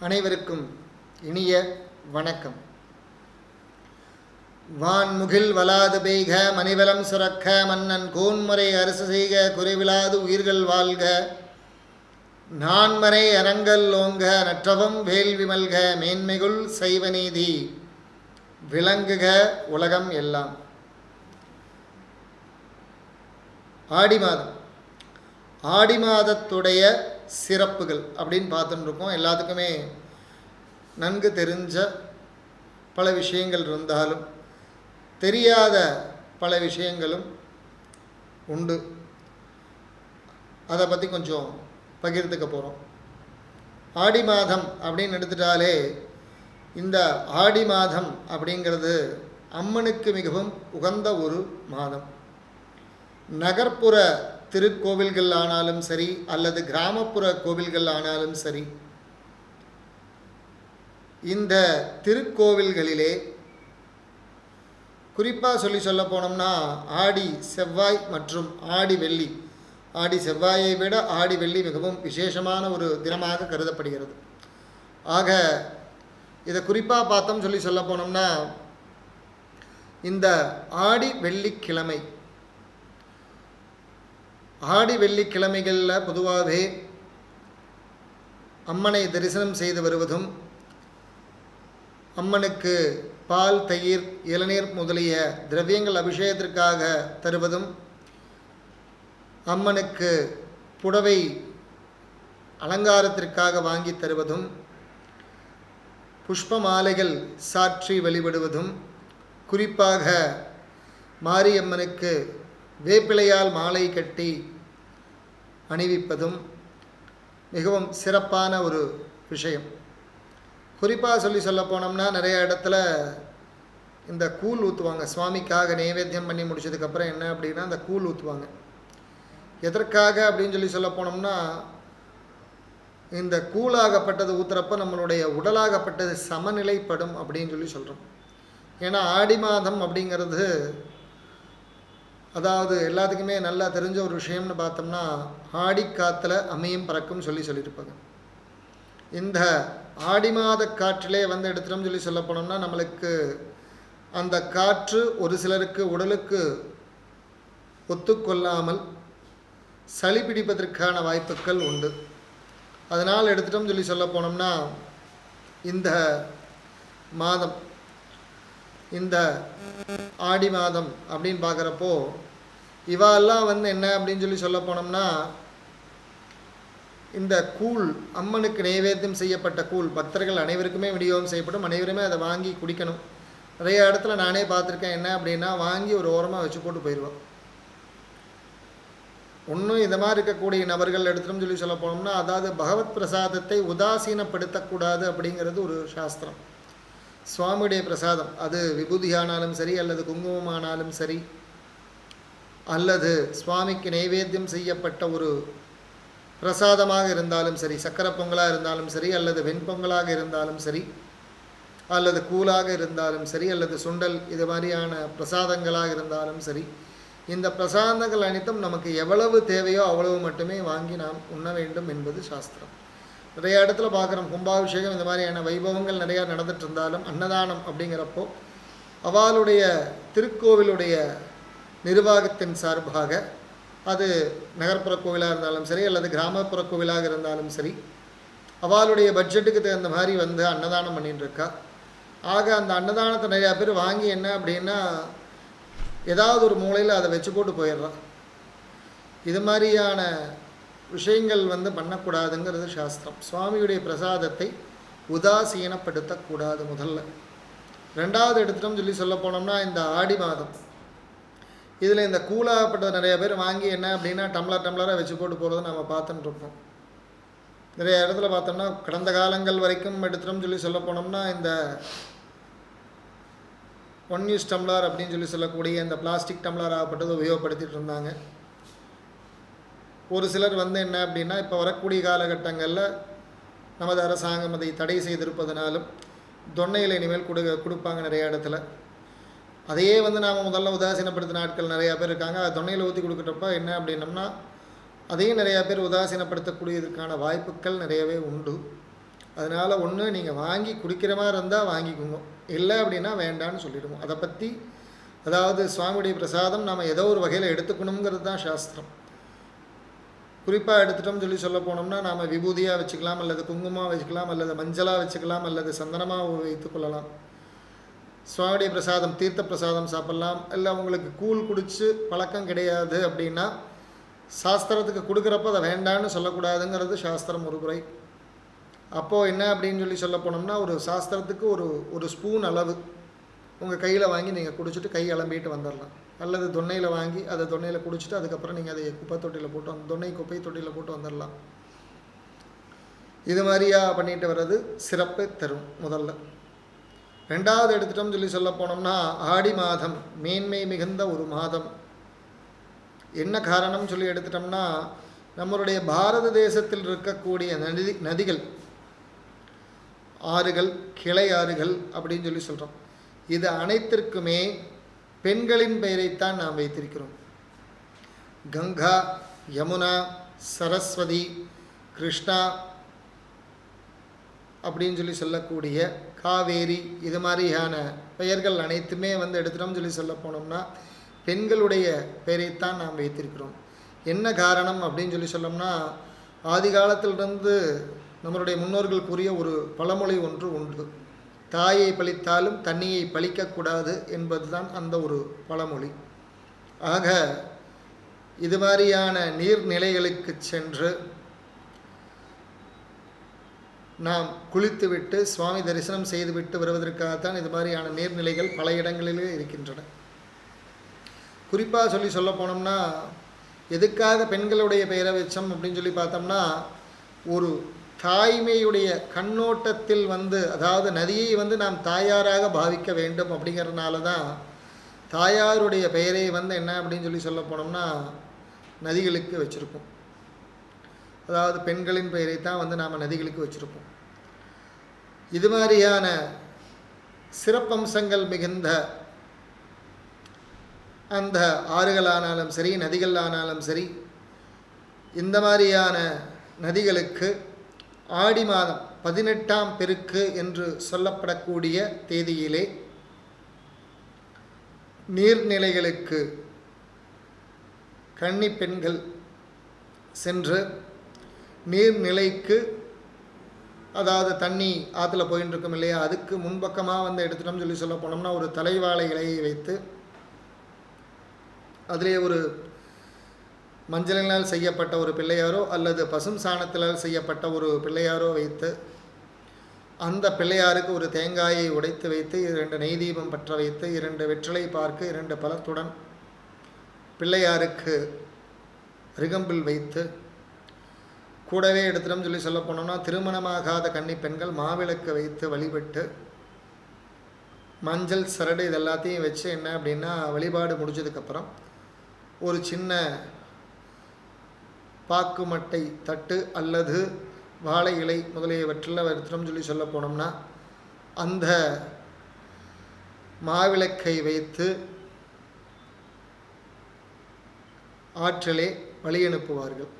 அனைவருக்கும் இனிய வணக்கம். வான்முகில் வலாது பெய்க மணிவலம் சுரக்க மன்னன் கோன்முறை அரசு செய்க குறைவிலாது உயிர்கள் வாழ்க. நான்மறை அரங்கல் ஓங்க நற்றவம் வேள்வி மல்க மேன்மைகுள் சைவநீதி விளங்குக உலகம் எல்லாம். ஆடி மாதம். ஆடி மாதத்துடைய சிறப்புகள் அப்படின்னு பார்த்துட்டு இருக்கோம் எல்லாத்துக்குமே நன்கு தெரிஞ்ச பல விஷயங்கள் இருந்தாலும் தெரியாத பல விஷயங்களும் உண்டு. அதை பற்றி கொஞ்சம் பகிர்ந்துக்க போகிறோம் ஆடி மாதம் அப்படின்னு எடுத்துட்டாலே இந்த ஆடி மாதம் அப்படிங்கிறது அம்மனுக்கு மிகவும் உகந்த ஒரு மாதம். நகர்ப்புற திருக்கோவில்கள் ஆனாலும் சரி அல்லது கிராமப்புற கோவில்கள் ஆனாலும் சரி இந்த திருக்கோவில்களிலே குறிப்பாக சொல்லி சொல்ல போனோம்னா ஆடி செவ்வாய் மற்றும் ஆடி வெள்ளி. ஆடி செவ்வாயை விட ஆடி வெள்ளி மிகவும் விசேஷமான ஒரு தினமாக கருதப்படுகிறது. ஆக இதை குறிப்பாக பார்த்தோம் சொல்லி சொல்ல போனோம்னா இந்த ஆடி வெள்ளிக்கிழமை ஆடி வெள்ளிக்கிழமைகளில் பொதுவாகவே அம்மனை தரிசனம் செய்து வருவதும் அம்மனுக்கு பால் தயிர் இளநீர் முதலிய திரவியங்கள் அபிஷேகத்திற்காக தருவதும் அம்மனுக்கு புடவை அலங்காரத்திற்காக வாங்கி தருவதும் புஷ்ப மாலைகள் சாற்றி வழிபடுவதும் குறிப்பாக மாரியம்மனுக்கு வேப்பிலையால் மாலை கட்டி அணிவிப்பதும் மிகவும் சிறப்பான ஒரு விஷயம். குறிப்பாக சொல்லி சொல்ல போனோம்னா நிறைய இடத்துல இந்த கூழ் ஊற்றுவாங்க சுவாமிக்காக நைவேத்தியம் பண்ணி முடிச்சதுக்கப்புறம் என்ன அப்படின்னா அந்த கூழ் ஊற்றுவாங்க எதற்காக அப்படின்னு சொல்லி சொல்ல போனோம்னா இந்த கூழாகப்பட்டது ஊற்றுறப்ப நம்மளுடைய உடலாகப்பட்டது சமநிலைப்படும் அப்படின்னு சொல்லி சொல்கிறோம் ஏன்னா ஆடி மாதம் அப்படிங்கிறது அதாவது எல்லாத்துக்குமே நல்லா தெரிஞ்ச ஒரு விஷயம்னு பார்த்தோம்னா ஆடி காற்றுல அமையும் பறக்கும் சொல்லி சொல்லியிருப்பாங்க. இந்த ஆடி மாத காற்றிலே வந்து எடுத்துட்டோம்னு சொல்லி சொல்ல போனோம்னா நம்மளுக்கு அந்த காற்று ஒரு சிலருக்கு உடலுக்கு ஒத்துக்கொள்ளாமல் சளி பிடிப்பதற்கான வாய்ப்புகள் உண்டு. அதனால் எடுத்துட்டோம்னு சொல்லி சொல்ல போனோம்னா இந்த மாதம் இந்த ஆடி மாதம் அப்படின்னு பார்க்குறப்போ இவாலாம் வந்து என்ன அப்படின்னு சொல்லி சொல்ல போனோம்னா இந்த கூழ் அம்மனுக்கு நைவேத்தியம் செய்யப்பட்ட கூழ் பக்தர்கள் அனைவருக்குமே விநியோகம் செய்யப்படும் அனைவருமே அதை வாங்கி குடிக்கணும். நிறைய இடத்துல நானே பார்த்துருக்கேன் என்ன அப்படின்னா வாங்கி ஒரு ஓரமாக வச்சு போட்டு போயிடுவோம். ஒன்றும் இந்த மாதிரி இருக்கக்கூடிய நபர்கள் எடுத்துட்டோம்னு சொல்லி சொல்ல போனோம்னா அதாவது பகவத் பிரசாதத்தை உதாசீனப்படுத்தக்கூடாது அப்படிங்கிறது ஒரு சாஸ்திரம். சுவாமியுடைய பிரசாதம் அது விபூதியானாலும் சரி அல்லது குங்குமமானாலும் சரி அல்லது சுவாமிக்கு நைவேத்தியம் செய்யப்பட்ட ஒரு பிரசாதமாக இருந்தாலும் சரி சக்கரை பொங்கலாக இருந்தாலும் சரி அல்லது வெண்பொங்கலாக இருந்தாலும் சரி அல்லது கூலாக இருந்தாலும் சரி அல்லது சுண்டல் இது மாதிரியான பிரசாதங்களாக இருந்தாலும் சரி இந்த பிரசாதங்கள் அனைத்தும் நமக்கு எவ்வளவு தேவையோ அவ்வளவு மட்டுமே வாங்கி நாம் உண்ண வேண்டும் என்பது சாஸ்திரம். நிறைய இடத்துல பார்க்குறோம் கும்பாபிஷேகம் இந்த மாதிரியான வைபவங்கள் நிறையா நடந்துட்டு இருந்தாலும் அன்னதானம் அப்படிங்கிறப்போ அவளுடைய திருக்கோவிலுடைய நிர்வாகத்தின் சார்பாக அது நகர்ப்புற கோவிலாக இருந்தாலும் சரி அல்லது கிராமப்புற கோவிலாக இருந்தாலும் சரி அவளுடைய பட்ஜெட்டுக்கு தகுந்த மாதிரி வந்து அன்னதானம் பண்ணிட்டு இருக்கா ஆக அந்த அன்னதானத்தை நிறையா பேர் வாங்கி என்ன அப்படின்னா ஏதாவது ஒரு மூலையில் அதை வச்சு போட்டு போயிடுறான் இது மாதிரியான விஷயங்கள் வந்து பண்ணக்கூடாதுங்கிறது சாஸ்திரம். சுவாமியுடைய பிரசாதத்தை உதாசீனப்படுத்தக்கூடாது முதல்ல. ரெண்டாவது எடுத்துட்டோம்னு சொல்லி சொல்ல போனோம்னா இந்த ஆடி மாதம். இதில் இந்த கூலாகப்பட்ட நிறைய பேர் வாங்கி என்ன அப்படின்னா டம்ளர் டம்ளராக வச்சு போட்டு போகிறத நம்ம பார்த்துட்டு இருக்கோம் நிறைய இடத்துல பார்த்தோம்னா கடந்த காலங்கள் வரைக்கும் எடுத்துட்டோம்னு சொல்லி சொல்ல போனோம்னா இந்த ஒன் யூஸ் டம்ளர் அப்படின்னு சொல்லி சொல்லக்கூடிய இந்த பிளாஸ்டிக் டம்ளர் ஆகப்பட்டது உபயோகப்படுத்திட்டு இருந்தாங்க. ஒரு சிலர் வந்து என்ன அப்படின்னா இப்போ வரக்கூடிய காலகட்டங்களில் நமது அரசாங்கம் அதை தடை செய்திருப்பதனாலும் தொன்னையில் இனிமேல் கொடு கொடுப்பாங்க நிறைய இடத்துல. அதையே வந்து நாம் முதல்ல உதாசீனப்படுத்தின ஆட்கள் நிறையா பேர் இருக்காங்க. அதை தொன்னையில் ஊற்றி கொடுக்குறப்ப என்ன அப்படின்னம்னா அதையும் நிறையா பேர் உதாசீனப்படுத்தக்கூடியதுக்கான வாய்ப்புகள் நிறையவே உண்டு. அதனால் ஒன்று நீங்கள் வாங்கி குடிக்கிற மாதிரி இருந்தால் வாங்கிக்கோங்க. இல்லை அப்படின்னா வேண்டான்னு சொல்லிடுவோம். அதை பற்றி அதாவது சுவாமியுடைய பிரசாதம் நாம் ஏதோ ஒரு வகையில் எடுத்துக்கணுங்கிறது தான் சாஸ்திரம். குறிப்பாக எடுத்துட்டோம்னு சொல்லி சொல்ல போனோம்னா நாம் விபூதியாக வச்சுக்கலாம் அல்லது குங்குமமாக வச்சுக்கலாம் அல்லது மஞ்சளாக வச்சுக்கலாம் அல்லது சந்தனமாக வைத்துக்கொள்ளலாம் கொள்ளலாம். சுவாமியுடைய பிரசாதம் தீர்த்த பிரசாதம் சாப்பிட்லாம். இல்லை உங்களுக்கு கூழ் குடித்து பழக்கம் கிடையாது அப்படின்னா சாஸ்திரத்துக்கு கொடுக்குறப்ப அதை வேண்டான்னு சொல்லக்கூடாதுங்கிறது சாஸ்திரம் ஒரு குறை. அப்போது என்ன அப்படின்னு சொல்லி சொல்ல போனோம்னா ஒரு சாஸ்திரத்துக்கு ஒரு ஒரு ஸ்பூன் அளவு உங்கள் கையில் வாங்கி நீங்கள் குடிச்சிட்டு கை அலம்பிட்டு வந்துடலாம். அல்லது தொன்னையில் வாங்கி அதை தொன்னையில் குடிச்சிட்டு அதுக்கப்புறம் நீங்கள் அதை குப்பை தொட்டியில் போட்டு வந்து தொன்னை குப்பை தொட்டியில் போட்டு வந்துடலாம். இது மாதிரியா பண்ணிட்டு வர்றது சிறப்பு தரும் முதல்ல. ரெண்டாவது எடுத்துட்டோம்னு சொல்லி சொல்ல போனோம்னா ஆடி மாதம் மேன்மை மிகுந்த ஒரு மாதம். என்ன காரணம் சொல்லி எடுத்துட்டோம்னா நம்மளுடைய பாரத தேசத்தில் இருக்கக்கூடிய நதி நதிகள் ஆறுகள் கிளை ஆறுகள் அப்படின்னு சொல்லி சொல்கிறோம் இது அனைத்திற்குமே பெண்களின் பெயரைத்தான் நாம் வைத்திருக்கிறோம். கங்கா யமுனா சரஸ்வதி கிருஷ்ணா அப்படின்னு சொல்லி சொல்லக்கூடிய காவேரி இது மாதிரியான பெயர்கள் அனைத்துமே வந்து எடுத்துட்டோம்னு சொல்லி சொல்ல போனோம்னா பெண்களுடைய பெயரைத்தான் நாம் வைத்திருக்கிறோம். என்ன காரணம் அப்படின்னு சொல்லி சொன்னோம்னா ஆதி காலத்திலிருந்து நம்மளுடைய முன்னோர்கள் கூறிய ஒரு பழமொழி ஒன்று உண்டு. தாயை பழித்தாலும் தண்ணியை பழிக்கக்கூடாது என்பதுதான் அந்த ஒரு பழமொழி. ஆக இது மாதிரியான நீர்நிலைகளுக்கு சென்று நாம் குளித்துவிட்டு சுவாமி தரிசனம் செய்துவிட்டு வருவதற்காகத்தான் இது மாதிரியான நீர்நிலைகள் பல இடங்களிலே இருக்கின்றன. குறிப்பாக சொல்லி சொல்ல போனோம்னா எதுக்காக பெண்களுடைய பெயரை வச்சோம் அப்படின்னு சொல்லி பார்த்தோம்னா ஒரு தாய்மையுடைய கண்ணோட்டத்தில் வந்து அதாவது நதியை வந்து நாம் தாயாராக பாவிக்க வேண்டும் அப்படிங்கிறதுனால தான் தாயாருடைய பெயரை வந்து என்ன அப்படின்னு சொல்லி சொல்ல போனோம்னா நதிகளுக்கு வச்சுருப்போம். அதாவது பெண்களின் பெயரை தான் வந்து நாம் நதிகளுக்கு வச்சுருப்போம். இது மாதிரியான சிறப்பம்சங்கள் மிகுந்த அந்த ஆறுகளானாலும் சரி நதிகளானாலும் சரி இந்த மாதிரியான நதிகளுக்கு ஆடி மாதம் பதினெட்டாம் பெருக்கு என்று சொல்லப்படக்கூடிய தேதியிலே நீர்நிலைகளுக்கு கன்னி பெண்கள் சென்று நீர்நிலைக்கு அதாவது தண்ணி ஆற்றுல போயின்னு இருக்கும் இல்லையா? அதுக்கு முன்பக்கமாக வந்து எடுத்துட்டோம்னு சொல்லி சொல்ல போனோம்னா ஒரு தலைவாழை இலையை வைத்து அதிலே ஒரு மஞ்சளினால் செய்யப்பட்ட ஒரு பிள்ளையாரோ அல்லது பசும் சாணத்தினால் செய்யப்பட்ட ஒரு பிள்ளையாரோ வைத்து அந்த பிள்ளையாருக்கு ஒரு தேங்காயை உடைத்து வைத்து இரண்டு நெய் தீபம் பற்ற வைத்து இரண்டு வெற்றிலை பார்க்க இரண்டு பழத்துடன் பிள்ளையாருக்கு ரிகம்பில் வைத்து கூடவே எடுத்துடும் சொல்லி சொல்ல போனோம்னா திருமணமாகாத கன்னி பெண்கள் மாவிளக்கு வைத்து வழிபட்டு மஞ்சள் சரடு இது எல்லாத்தையும் வச்சு என்ன அப்படின்னா வழிபாடு முடிஞ்சதுக்கப்புறம் ஒரு சின்ன பாக்கு மட்டை தட்டு அல்லது வாழை இலை முதலியவற்றில் எடுத்துட்டோம் சொல்லி சொல்ல போனோம்னா அந்த மாவிளக்கை வைத்து ஆற்றலே வழி அனுப்புவார்கள்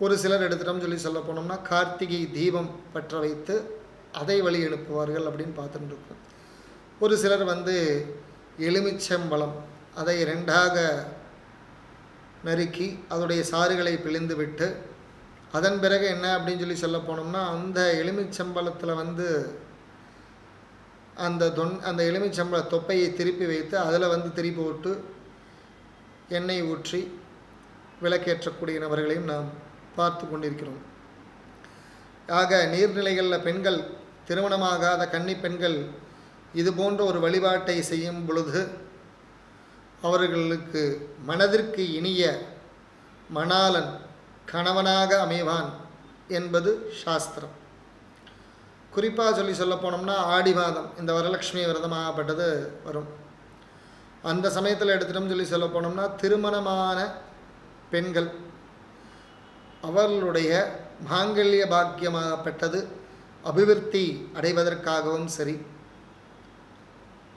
ஒரு சிலர் எடுத்துட்டோம்னு சொல்லி சொல்ல போனோம்னா கார்த்திகை தீபம் பற்ற வைத்து அதை வழி எழுப்புவார்கள் அப்படின்னு பார்த்துட்டு இருக்கோம். ஒரு சிலர் வந்து எலுமிச்சம்பழம் அதை ரெண்டாக நறுக்கி அதோடைய சாறுகளை பிழிந்து விட்டு அதன் பிறகு என்ன அப்படின்னு சொல்லி சொல்ல போனோம்னா அந்த எலுமிச்சம்பழத்தில் வந்து அந்த தொன் அந்த எலுமிச்சம்பழ தொப்பையை திருப்பி வைத்து அதில் வந்து திருப்பி விட்டு எண்ணெய் ஊற்றி விளக்கேற்றக்கூடிய நபர்களையும் நாம் பார்த்து கொண்டிருக்கிறோம். ஆக நீர்நிலைகளில் பெண்கள் திருமணமாகாத கன்னி பெண்கள் இது போன்ற ஒரு வழிபாட்டை செய்யும் பொழுது அவர்களுக்கு மனதிற்கு இனிய மணாலன் கணவனாக அமைவான் என்பது சாஸ்திரம். குறிப்பாக சொல்லி சொல்ல போனோம்னா ஆடி மாதம் இந்த வரலட்சுமி விரதமாகப்பட்டது வரும். அந்த சமயத்தில் எடுத்துட்டோம்னு சொல்லி சொல்ல போனோம்னா திருமணமான பெண்கள் அவர்களுடைய மாங்கல்ய பாக்கியமாகப்பட்டது அபிவிருத்தி அடைவதற்காகவும் சரி.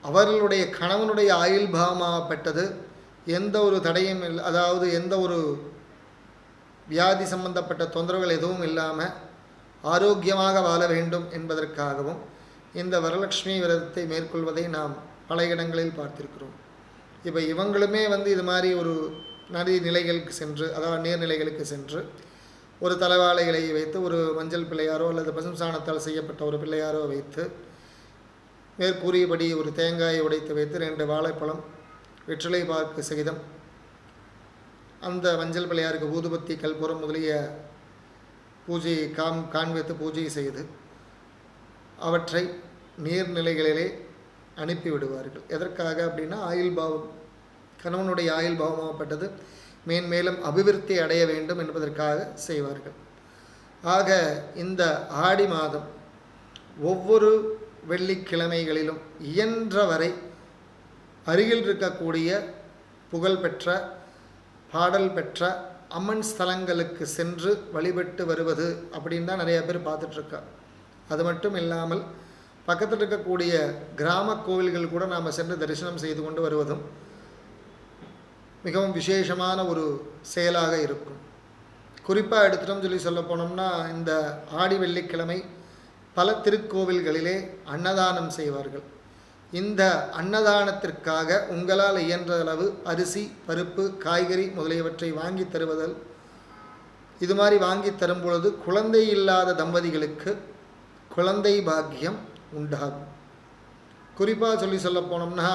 அவர்களுடைய கணவனுடைய ஆயுள் பாவமாகப்பட்டது எந்த ஒரு தடையும் இல்லை அதாவது எந்த ஒரு வியாதி சம்பந்தப்பட்ட தொந்தரவுகள் எதுவும் இல்லாமல் ஆரோக்கியமாக வாழ வேண்டும் என்பதற்காகவும் இந்த வரலட்சுமி விரதத்தை மேற்கொள்வதை நாம் பல இடங்களில் பார்த்திருக்கிறோம். இப்போ இவங்களுமே வந்து இது மாதிரி ஒரு நதி நிலைகளுக்கு சென்று அதாவது நீர்நிலைகளுக்கு சென்று ஒரு தலைவாழை இலையை வைத்து ஒரு மஞ்சள் பிள்ளையாரோ அல்லது பசும் சாணத்தால் செய்யப்பட்ட ஒரு பிள்ளையாரோ வைத்து மேற்கூறியபடி ஒரு தேங்காயை உடைத்து வைத்து ரெண்டு வாழைப்பழம் வெற்றிலை பார்க்கு சகிதம். அந்த மஞ்சள் பிள்ளையாருக்கு ஊதுபத்தி கல்புரம் முதலிய பூஜையை காம் காண்பித்து பூஜை செய்து அவற்றை நீர்நிலைகளிலே அனுப்பி விடுவார்கள் எதற்காக அப்படின்னா ஆயுள் பாவம் கணவனுடைய ஆயுள் பாவமாகப்பட்டது. மேன்மேலும் அபிவிருத்தி அடைய வேண்டும் என்பதற்காக செய்வார்கள். ஆக இந்த ஆடி மாதம் ஒவ்வொரு வெள்ளிக்கிழமைகளிலும் இயன்றவரை அருகில் இருக்கக்கூடிய புகழ்பெற்ற பாடல் பெற்ற அம்மன் ஸ்தலங்களுக்கு சென்று வழிபட்டு வருவது அப்படின்னு தான் நிறைய பேர் பார்த்துட்ருக்கா அது மட்டும் இல்லாமல் பக்கத்தில் இருக்கக்கூடிய கிராம கோவில்கள் கூட நாம் சென்று தரிசனம் செய்து கொண்டு வருவதும் மிகவும் விசேஷமான ஒரு செயலாக இருக்கும். குறிப்பாக எடுத்துட்டோம் சொல்லி சொல்ல போனோம்னா இந்த ஆடி வெள்ளிக்கிழமை பல திருக்கோவில்களிலே அன்னதானம் செய்வார்கள். இந்த அன்னதானத்திற்காக உங்களால் இயன்ற அளவு அரிசி பருப்பு காய்கறி முதலியவற்றை வாங்கி தருவதல் இது மாதிரி வாங்கி தரும் பொழுது குழந்தை இல்லாத தம்பதிகளுக்கு குழந்தை பாக்கியம் உண்டாகும். குறிப்பாக சொல்லி சொல்ல போனோம்னா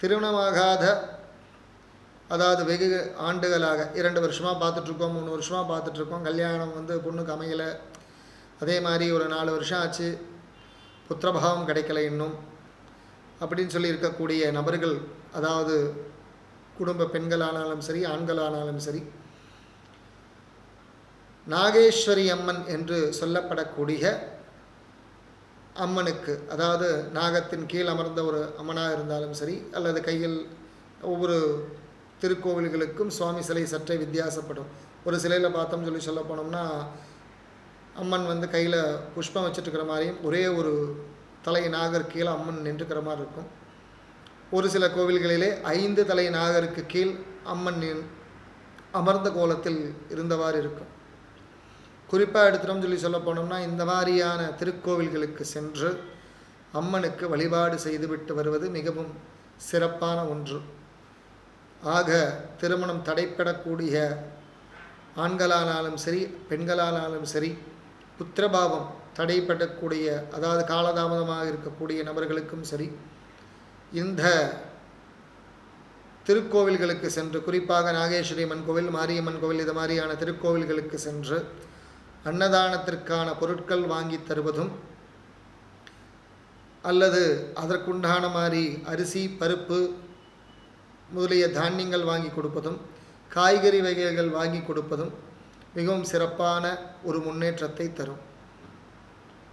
திருமணமாகாத அதாவது வெகு ஆண்டுகளாக இரண்டு வருஷமாக பார்த்துட்ருக்கோம் மூணு வருஷமாக பார்த்துட்ருக்கோம். கல்யாணம் வந்து பொண்ணுக்கு அமையலை. அதே மாதிரி ஒரு நாலு வருஷம் ஆச்சு. புத்திரபாவம் கிடைக்கல இன்னும். அப்படின்னு சொல்லி இருக்கக்கூடிய நபர்கள் அதாவது குடும்ப பெண்களானாலும் சரி ஆண்களானாலும் சரி நாகேஸ்வரி அம்மன் என்று சொல்லப்படக்கூடிய அம்மனுக்கு அதாவது நாகத்தின் கீழ் அமர்ந்த ஒரு அம்மனாக இருந்தாலும் சரி அல்லது கையில் ஒவ்வொரு திருக்கோவில்களுக்கும் சுவாமி சிலை சற்றே வித்தியாசப்படும். ஒரு சிலையில் பார்த்தோம் சொல்லி சொல்ல போனோம்னா அம்மன் வந்து கையில் புஷ்பம் வச்சுட்டுருக்கிற மாதிரியும் ஒரே ஒரு தலை நாகர் கீழே அம்மன் நின்றுக்கிற மாதிரி இருக்கும். ஒரு சில கோவில்களிலே ஐந்து தலை நாகருக்கு கீழ் அம்மன் அமர்ந்த கோலத்தில் இருந்தவாறு இருக்கும். குறிப்பாக எடுத்துட்டோம் சொல்லி சொல்ல போனோம்னா இந்த மாதிரியான திருக்கோவில்களுக்கு சென்று அம்மனுக்கு வழிபாடு செய்துவிட்டு வருவது மிகவும் சிறப்பான ஒன்று. ஆக திருமணம் தடைப்படக்கூடிய ஆண்களானாலும் சரி பெண்களானாலும் சரி புத்திரபாவம் தடைப்படக்கூடிய அதாவது காலதாமதமாக இருக்கக்கூடிய நபர்களுக்கும் சரி இந்த திருக்கோவில்களுக்கு சென்று குறிப்பாக நாகேஸ்வரி அம்மன் கோவில் மாரியம்மன் கோவில் இது மாதிரியான திருக்கோவில்களுக்கு சென்று அன்னதானத்திற்கான பொருட்கள் வாங்கி தருவதும் அல்லது அதற்குண்டான மாதிரி அரிசி பருப்பு முதலிய தானியங்கள் வாங்கி கொடுப்பதும் காய்கறி வகைகள் வாங்கி கொடுப்பதும் மிகவும் சிறப்பான ஒரு முன்னேற்றத்தை தரும்.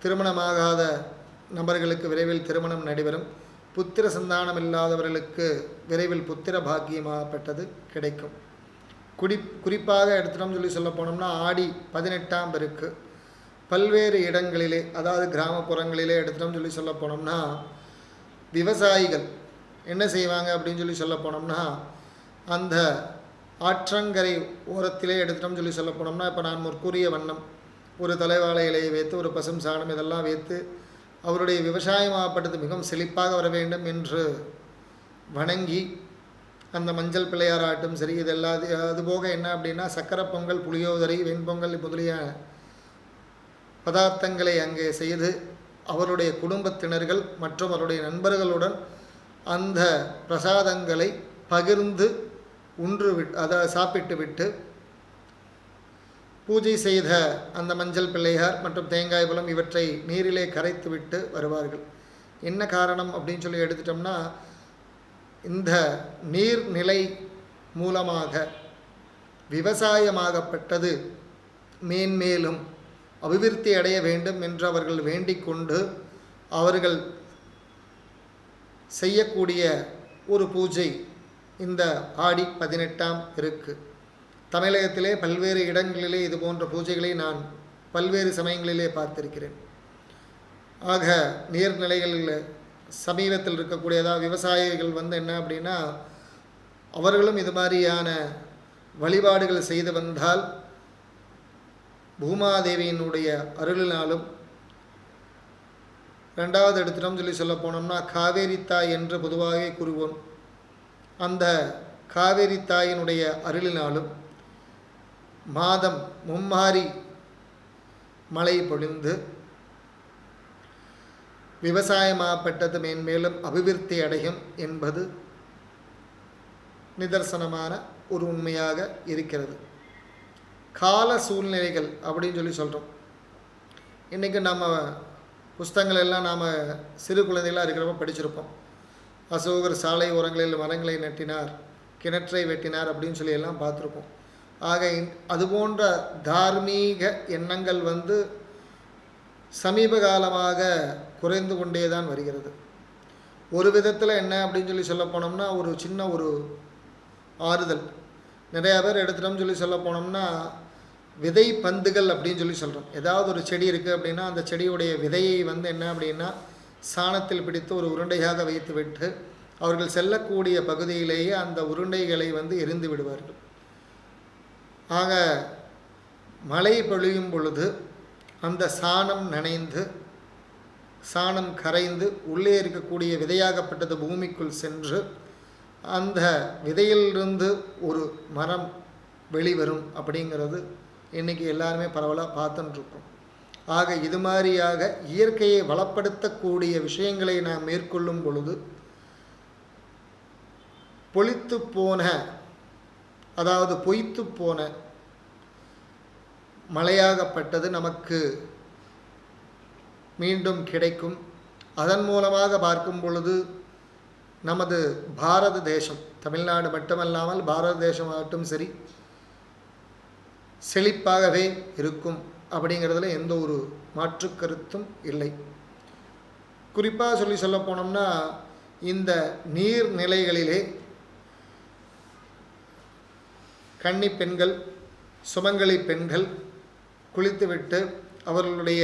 திருமணமாகாத நபர்களுக்கு விரைவில் திருமணம் நடைபெறும். புத்திர சந்தானம் இல்லாதவர்களுக்கு விரைவில் புத்திர பாக்கியமாகப்பட்டது கிடைக்கும். குடி குறிப்பாக எடுத்துட்டோம் சொல்லி சொல்ல போனோம்னா ஆடி பதினெட்டாம் பெருக்கு. பல்வேறு இடங்களிலே அதாவது கிராமப்புறங்களிலே எடுத்துட்டோம் சொல்லி சொல்ல போனோம்னா விவசாயிகள் என்ன செய்வாங்க அப்படின்னு சொல்லி சொல்ல போனோம்னா அந்த ஆற்றங்கரை ஓரத்திலே எடுத்துட்டோம் சொல்லி சொல்ல போனோம்னா இப்போ நான் முற்கூறிய வண்ணம் ஒரு தலைவாழை இலையை வைத்து ஒரு பசும் சாணம் இதெல்லாம் வைத்து அவருடைய விவசாயமாகப்பட்டது மிகவும் செழிப்பாக வர வேண்டும் என்று வணங்கி அந்த மஞ்சள் பிள்ளையாராட்டும் சரி இதெல்லாம் அதுபோக என்ன அப்படின்னா சக்கரை பொங்கல் புளியோதரை வெண்பொங்கல் முதலிய பதார்த்தங்களை அங்கே செய்து அவருடைய குடும்பத்தினர்கள் மற்றும் அவருடைய நண்பர்களுடன் அந்த பிரசாதங்களை பகிர்ந்து உன்று விட் அதை சாப்பிட்டு விட்டு பூஜை செய்த அந்த மஞ்சள் பிள்ளையார் மற்றும் தேங்காய் பழம் இவற்றை நீரிலே கரைத்து விட்டு வருவார்கள். என்ன காரணம் அப்படின்னு சொல்லி எடுத்துட்டோம்னா இந்த நீர்நிலை மூலமாக விவசாயமாகப்பட்டது மேன்மேலும் அபிவிருத்தி அடைய வேண்டும் என்று அவர்கள் வேண்டிக் கொண்டு அவர்கள் செய்யக்கூடிய ஒரு பூஜை இந்த ஆடி பதினெட்டாம் இருக்கு. தமிழகத்திலே பல்வேறு இடங்களிலே இது போன்ற பூஜைகளை நான் பல்வேறு சமயங்களிலே பார்த்திருக்கிறேன். ஆக நீர்நிலைகளில் சமீபத்தில் இருக்கக்கூடியதாக விவசாயிகள் வந்து என்ன அப்படின்னா அவர்களும் இது மாதிரியான வழிபாடுகள் செய்து வந்தால் பூமாதேவியினுடைய அருளினாலும் ரெண்டாவது எடுத்துட்டோம் சொல்லி சொல்ல போனோம்னா காவேரி தாய் என்று பொதுவாகவே கூறுவோம். அந்த காவேரி தாயினுடைய அருளினாலும் மாதம் மும்மாரி மழை பொழிந்து விவசாயமாகப்பட்டது மேன்மேலும் அபிவிருத்தி அடையும் என்பது நிதர்சனமான ஒரு உண்மையாக இருக்கிறது. கால சூழ்நிலைகள் அப்படின்னு சொல்லி சொல்கிறோம் இன்றைக்கி நம்ம புஸ்தகங்கள் எல்லாம் நாம் சிறு குழந்தைகளாக இருக்கிறப்ப படிச்சிருப்போம். அசோகர் சாலை ஓரங்களில் மரங்களை நட்டினார் கிணற்றை வெட்டினார் அப்படின்னு சொல்லி எல்லாம் பார்த்துருப்போம். ஆக அது போன்ற தார்மீக எண்ணங்கள் வந்து சமீப காலமாக குறைந்து கொண்டே தான் வருகிறது. ஒரு விதத்தில் என்ன அப்படின்னு சொல்லி சொல்ல போனோம்னா ஒரு சின்ன ஒரு ஆறுதல். நிறையா பேர் எடுத்துட்டோம்னு சொல்லி சொல்ல போனோம்னா விதை பந்துகள் அப்படின்னு சொல்லி சொல்கிறோம் ஏதாவது ஒரு செடி இருக்குது அப்படின்னா அந்த செடியுடைய விதையை வந்து என்ன அப்படின்னா சாணத்தில் பிடித்து ஒரு உருண்டையாக வைத்து விட்டு அவர்கள் செல்லக்கூடிய பகுதியிலேயே அந்த உருண்டைகளை வந்து எரிந்து விடுவார்கள். ஆக மழை பொழியும் பொழுது அந்த சாணம் நனைந்து சாணம் கரைந்து உள்ளே இருக்கக்கூடிய விதையாகப்பட்டது பூமிக்குள் சென்று அந்த விதையிலிருந்து ஒரு மரம் வெளிவரும் அப்படிங்கிறது இன்றைக்கி எல்லாருமே பரவலாக பார்த்துட்டுருக்கோம் ஆக இது மாதிரியாக இயற்கையை வளப்படுத்தக்கூடிய விஷயங்களை நாம் மேற்கொள்ளும் பொழுது பொழித்து போன அதாவது பொய்த்து போன மழையாகப்பட்டது நமக்கு மீண்டும் கிடைக்கும். அதன் மூலமாக பார்க்கும் பொழுது நமது பாரத தேசம் தமிழ்நாடு மட்டுமல்லாமல் பாரத தேசமாகட்டும் சரி செழிப்பாகவே இருக்கும் அப்படிங்கிறதுல எந்த ஒரு மாற்று கருத்தும் இல்லை. குறிப்பாக சொல்லி சொல்ல போனோம்னா இந்த நீர்நிலைகளிலே கன்னி பெண்கள் சுமங்கலி பெண்கள் குளித்துவிட்டு அவர்களுடைய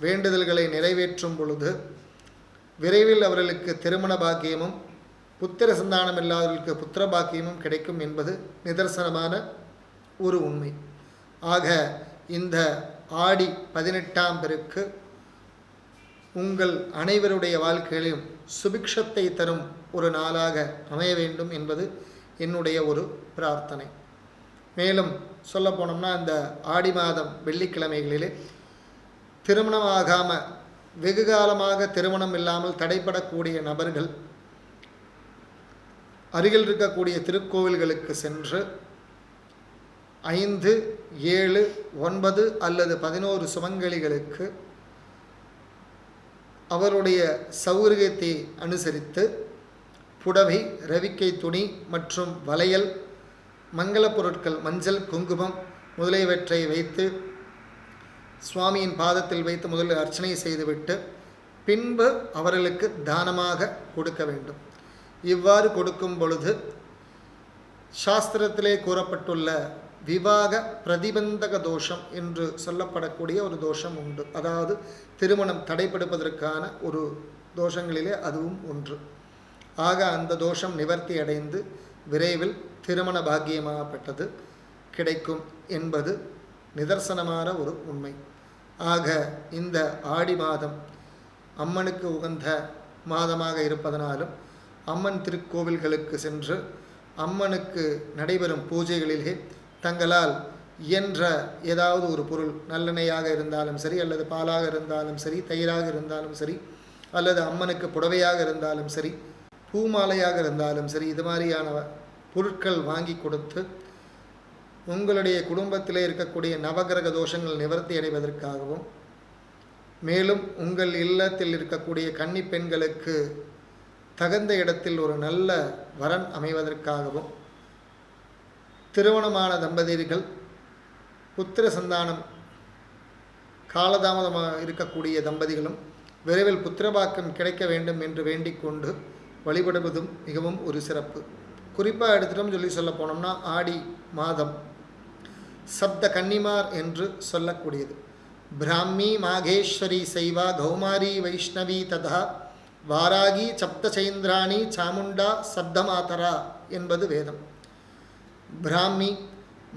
வேண்டுதல்களை நிறைவேற்றும் பொழுது விரைவில் அவர்களுக்கு திருமண பாக்கியமும் புத்திர சந்தானம் இல்லாதவர்களுக்கு புத்திர பாக்கியமும் கிடைக்கும் என்பது நிதர்சனமான ஒரு உண்மை. ஆக இந்த ஆடி பதினெட்டாம் பெருக்கு உங்கள் அனைவருடைய வாழ்க்கையிலும் சுபிக்ஷத்தை தரும் ஒரு நாளாக அமைய வேண்டும் என்பது என்னுடைய ஒரு பிரார்த்தனை. மேலும் சொல்ல போனோம்னா இந்த ஆடி மாதம் வெள்ளிக்கிழமைகளிலே திருமணம் ஆகாமல் வெகு காலமாக திருமணம் இல்லாமல் தடைப்படக்கூடிய நபர்கள் அருகில் இருக்கக்கூடிய திருக்கோவில்களுக்கு சென்று ஐந்து ஏழு ஒன்பது அல்லது பதினோரு சுமங்கலிகளுக்கு அவருடைய சௌகரியத்தை அனுசரித்து புடவை ரவிக்கை துணி மற்றும் வளையல் மங்களப் பொருட்கள் மஞ்சள் குங்குமம் முதலியவற்றை வைத்து சுவாமியின் பாதத்தில் வைத்து முதலில் அர்ச்சனை செய்துவிட்டு பின்பு அவர்களுக்கு தானமாக கொடுக்க வேண்டும். இவ்வாறு கொடுக்கும் பொழுது சாஸ்திரத்திலே கூறப்பட்டுள்ள விவாக பிரதிபந்தக தோஷம் என்று சொல்லப்படக்கூடிய ஒரு தோஷம் உண்டு. அதாவது திருமணம் தடைப்படுவதற்கான ஒரு தோஷங்களிலே அதுவும் ஒன்று. ஆக அந்த தோஷம் நிவர்த்தி அடைந்து விரைவில் திருமண பாக்கியமாகப்பட்டது கிடைக்கும் என்பது நிதர்சனமான ஒரு உண்மை. ஆக இந்த ஆடி மாதம் அம்மனுக்கு உகந்த மாதமாக இருப்பதனாலும் அம்மன் திருக்கோவில்களுக்கு சென்று அம்மனுக்கு நடைபெறும் பூஜைகளிலே தங்களால் இயன்ற ஏதாவது ஒரு பொருள் நல்லெண்ணெயாக இருந்தாலும் சரி அல்லது பாலாக இருந்தாலும் சரி தயிராக இருந்தாலும் சரி அல்லது அம்மனுக்கு புடவையாக இருந்தாலும் சரி பூமாலையாக இருந்தாலும் சரி இது மாதிரியான பொருட்கள் வாங்கி கொடுத்து உங்களுடைய குடும்பத்திலே இருக்கக்கூடிய நவகிரக தோஷங்கள் நிவர்த்தி அடைவதற்காகவும் மேலும் உங்கள் இல்லத்தில் இருக்கக்கூடிய கன்னி பெண்களுக்கு தகுந்த இடத்தில் ஒரு நல்ல வரன் அமைவதற்காகவும் திருமணமான தம்பதியர்கள் புத்திர சந்தானம் காலதாமதமாக இருக்கக்கூடிய தம்பதிகளும் விரைவில் புத்திரபாக்கம் கிடைக்க வேண்டும் என்று வேண்டிக் கொண்டு வழிபடுவதும் மிகவும் ஒரு சிறப்பு. குறிப்பாக எடுத்துட்டோம் சொல்லி சொல்ல போனோம்னா ஆடி மாதம் சப்த கன்னிமார் என்று சொல்லக்கூடியது. பிராமி மாகேஸ்வரி சைவா கௌமாரி வைஷ்ணவி ததா வாராகி சப்தசைந்திராணி சாமுண்டா சப்தமாதரா என்பது வேதம். பிராமி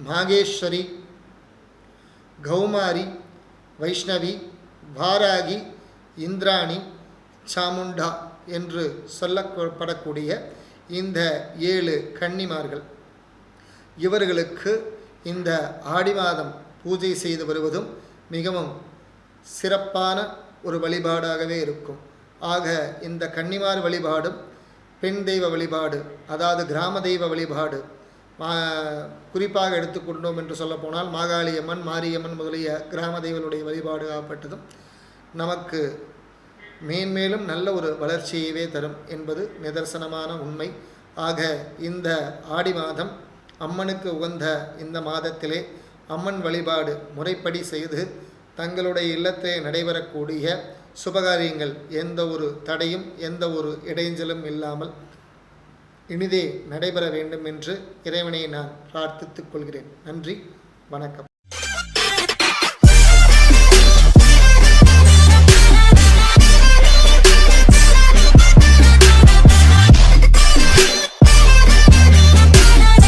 மாகேஸ்வரி கௌமாரி வைஷ்ணவி வாராகி இந்திராணி சாமுண்டா என்று சொல்லப்படக்கூடிய இந்த ஏழு கன்னிமார்கள். இவர்களுக்கு இந்த ஆடி மாதம் பூஜை செய்து வருவதும் மிகவும் சிறப்பான ஒரு வழிபாடாகவே இருக்கும். ஆக இந்த கன்னிமார் வழிபாடும் பெண் தெய்வ வழிபாடு அதாவது கிராம தெய்வ வழிபாடு மா- குறிப்பாக எடுத்துக்கொண்டோம் என்று சொல்லப்போனால் மாகாளியம்மன் மாரியம்மன் முதலிய கிராம தெய்வங்களுடைய வழிபாடு ஆகப்பட்டதும் நமக்கு மேன்மேலும் நல்ல ஒரு வளர்ச்சியவே தரும் என்பது நிதர்சனமான உண்மை. ஆக இந்த ஆடி மாதம் அம்மனுக்கு உகந்த இந்த மாதத்திலே அம்மன் வழிபாடு முறைப்படி செய்து தங்களுடைய இல்லத்திலே நடைபெறக்கூடிய சுபகாரியங்கள் எந்த ஒரு தடையும் எந்த ஒரு இடைஞ்சலும் இல்லாமல் இனிதே நடைபெற வேண்டும் என்று இறைவனை நான் பிரார்த்தித்துக் கொள்கிறேன். நன்றி வணக்கம்.